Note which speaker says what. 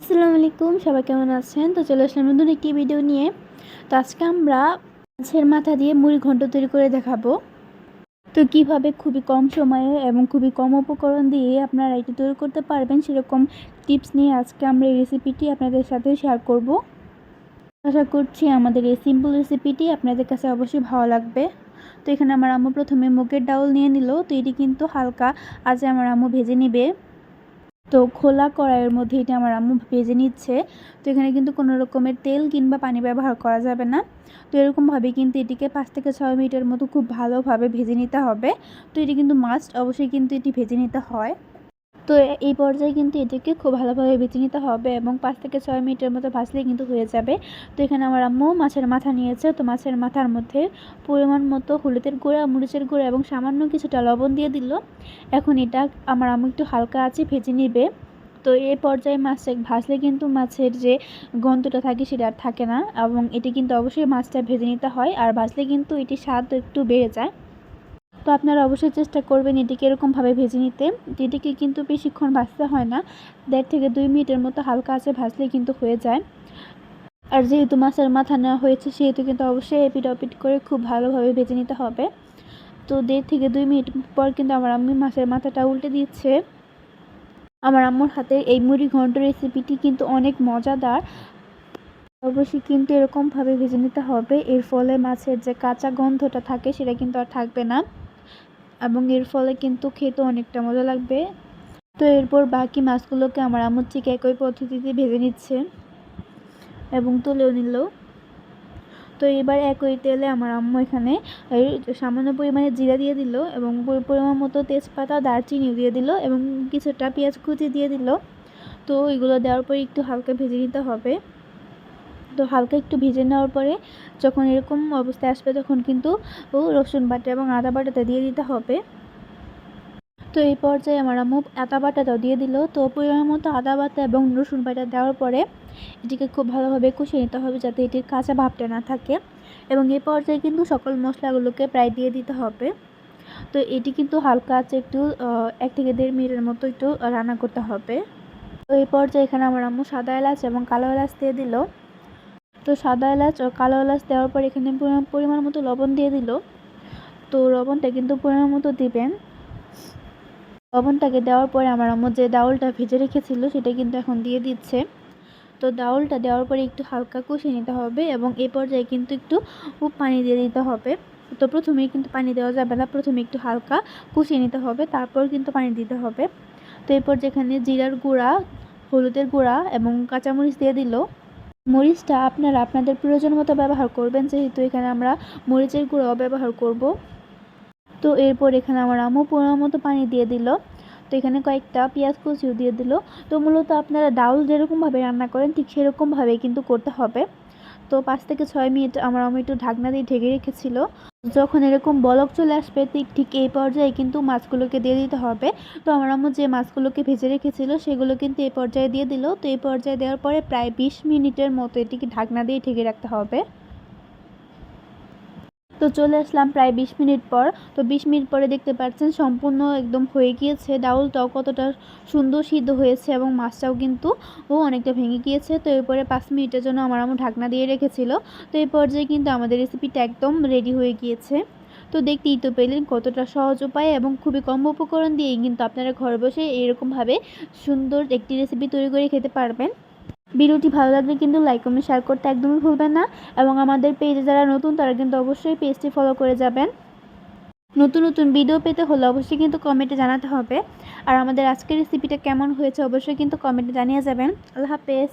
Speaker 1: আসসালামু আলাইকুম, সবাই কেমন আছেন? তো চলে আসলাম নতুন একটি ভিডিও নিয়ে। তো আজকে আমরা মাছের মাথা দিয়ে মুড়ি ঘন্ট তৈরি করে দেখাবো। তো কীভাবে খুবই কম সময়ে এবং খুবই কম উপকরণ দিয়ে আপনারা এটি তৈরি করতে পারবেন সেরকম টিপস নিয়ে আজকে আমরা এই রেসিপিটি আপনাদের সাথে শেয়ার করব। আশা করছি আমাদের এই সিম্পল রেসিপিটি আপনাদের কাছে অবশ্যই ভালো লাগবে। তো এখানে আমার আম্মু প্রথমে মুগের ডাউল নিয়ে নিল। তো এটি কিন্তু হালকা আজ আমার আম্মু ভেজে নিবে। তো খোলা কড়াইয়ের মধ্যে এটা আমার আম্মু ভেজে নিচ্ছে। তো এখানে কিন্তু কোনো রকমের তেল কিংবা পানি ব্যবহার করা যাবে না। তো এরকমভাবে কিন্তু এটিকে পাঁচ থেকে ছয় মিনিটের মতো খুব ভালোভাবে ভেজে নিতে হবে। তো এটি কিন্তু মাস্ট অবশ্যই কিন্তু এটি ভেজে নিতে হয়। তো এই পর্যায়ে কিন্তু এটিকে খুব ভালোভাবে ভেজে নিতে হবে এবং পাঁচ থেকে ছয় মিনিটের মতো ভাজলেই কিন্তু হয়ে যাবে। তো এখানে আমার আম্মু মাছের মাথা নিয়েছে। তো মাছের মাথার মধ্যে পরিমাণ মতো হলুদের গুঁড়া, মরিচের গুঁড়া এবং সামান্য কিছুটা লবণ দিয়ে দিল। এখন এটা আমার আম্মু একটু হালকা আছে ভেজে নেবে। তো এই পর্যায়ে মাছটা ভাজলে কিন্তু মাছের যে গন্ধটা থাকে সেটা আর থাকে না এবং এটি কিন্তু অবশ্যই মাছটা ভেজে নিতে হয়। আর ভাজলে কিন্তু এটি স্বাদ একটু বেড়ে যায়। তো আপনারা অবশ্যই চেষ্টা করবেন এটিকে এরকমভাবে ভেজে নিতে। এটিকে কিন্তু বেশিক্ষণ ভাজতে হয় না। দেড় থেকে দুই মিনিটের মতো হালকা আছে ভাজলে কিন্তু হয়ে যায়। আর যেহেতু মাছের মাথা নেওয়া হয়েছে, সেহেতু কিন্তু অবশ্যই এপিট অপিট করে খুব ভালোভাবে ভেজে নিতে হবে। তো দেড় থেকে দুই মিনিট পর কিন্তু আমার আম্মি মাছের মাথাটা উল্টে দিচ্ছে। আমার আম্মুর হাতের এই মুড়ি ঘন্ট রেসিপিটি কিন্তু অনেক মজাদার। অবশ্যই কিন্তু এরকমভাবে ভেজে নিতে হবে। এর ফলে মাছের যে কাঁচা গন্ধটা থাকে, সেটা কিন্তু আর থাকবে না। এবং এর ফলে কিন্তু খেতে অনেকটা মজা লাগবে। তো এরপর বাকি মাছগুলোকে আমার আম্মু ঠিক একই পদ্ধতিতে ভেজে নিচ্ছে এবং তুলেও নিল। তো এবার একই তেলে আমার আম্মু এখানে সামান্য পরিমাণে জিরা দিয়ে দিল এবং পরিমাণ মতো তেজপাতা, দারচিনিও দিয়ে দিল এবং কিছুটা পেঁয়াজ কুচি দিয়ে দিল। তো এগুলো দেওয়ার পরে একটু হালকা ভেজে নিতে হবে। তো হালকা একটু ভেজে নেওয়ার পরে যখন এরকম অবস্থায় আসবে তখন কিন্তু রসুন বাটা এবং আদা বাটাটা দিয়ে দিতে হবে। তো এই পর্যায়ে আমার আম্মু আদা বাটাটাও দিয়ে দিল। তো পরিমাণ মতো আদা বাটা এবং রসুন বাটা দেওয়ার পরে এটিকে খুব ভালোভাবে কষিয়ে নিতে হবে যাতে এটির কাঁচা ভাবটা না থাকে এবং এই পর্যায়ে কিন্তু সকল মশলাগুলোকে প্রায় দিয়ে দিতে হবে। তো এটি কিন্তু হালকা আছে একটু এক থেকে দেড় মিনিটের মতো একটু রান্না করতে হবে। তো এই পর্যায়ে এখানে আমার আম্মু সাদা এলাচ এবং কালো এলাচ দিয়ে দিল। তো সাদা এলাচ ও কালো এলাচ দেওয়ার পর এখানে পরিমাণ মতো লবণ দিয়ে দিল। তো লবণটা কিন্তু পরিমাণ মতো দিবেন। লবণটাকে দেওয়ার পরে আমার আম্মু যে ডাউলটা ভেজে রেখেছিল সেটা কিন্তু এখন দিয়ে দিচ্ছে। তো ডাউলটা দেওয়ার পরে একটু হালকা কষিয়ে নিতে হবে এবং এই পর্যায়ে কিন্তু একটু পানি দিয়ে দিতে হবে। তো প্রথমেই কিন্তু পানি দেওয়া যাবে না, প্রথমে একটু হালকা কষিয়ে নিতে হবে, তারপর কিন্তু পানি দিতে হবে। তো এরপর যেখানে জিরার গুঁড়া, হলুদের গুঁড়া এবং কাঁচামরিচ দিয়ে দিল। মরিচটা আপনারা, আপনাদের প্রয়োজন মতো ব্যবহার করবেন, যেহেতু এখানে আমরা মরিচের গুঁড়ো ব্যবহার করব। তো এরপর এখানে আমার আমু পুরোনো মতো পানি দিয়ে দিল। তো এখানে কয়েকটা পেঁয়াজ কুচিও দিয়ে দিল। তো মূলত আপনারা ডাউল যেরকমভাবে রান্না করেন, ঠিক সেরকমভাবে কিন্তু করতে হবে। তো পাঁচ থেকে ছয় মিনিট আমার আমি একটু ঢাকনা দিয়ে ঢেকে রেখেছিল। যখন এরকম বলক চলে আসবে, ঠিক ঠিক এই পর্যায়ে কিন্তু মাছগুলোকে দিয়ে দিতে হবে। তো আমার আম্মু যে মাছগুলোকে ভেজে রেখেছিল, সেগুলো কিন্তু এই পর্যায়ে দিয়ে দিল। তো এই পর্যায়ে দেওয়ার পরে প্রায় বিশ মিনিটের মতো এটিকে ঢাকনা দিয়ে ঢেকে রাখতে হবে। তো চলে আসলাম প্রায় বিশ মিনিট পর। তো বিশ মিনিট পরে দেখতে পাচ্ছেন সম্পূর্ণ একদম হয়ে গিয়েছে। ডাউলটাও কতটা সুন্দর সিদ্ধ হয়েছে এবং মাছটাও কিন্তু ও অনেকটা ভেঙে গিয়েছে। তো এরপরে পাঁচ মিনিটের জন্য আমার আমার ঢাকনা দিয়ে রেখেছিল। তো এই পর্যায়ে কিন্তু আমাদের রেসিপিটা একদম রেডি হয়ে গিয়েছে। তো দেখতেই তো পেলেন কতটা সহজ উপায় এবং খুবই কম উপকরণ দিয়েই কিন্তু আপনারা ঘরে বসে এরকমভাবে সুন্দর একটি রেসিপি তৈরি করে খেতে পারবেন। ভিডিওটি ভালো লাগলে কিন্তু লাইক কমেন্ট শেয়ার করতে একদমই ভুলবেন না। এবং আমাদের পেজে যারা নতুন, তারা কিন্তু অবশ্যই পেজটি ফলো করে যাবেন। নতুন নতুন ভিডিও পেতে হলে অবশ্যই কিন্তু কমেন্টে জানাতে হবে। আর আমাদের আজকের রেসিপিটা কেমন হয়েছে অবশ্যই কিন্তু কমেন্টে জানিয়ে যাবেন। আল্লাহ হাফেজ।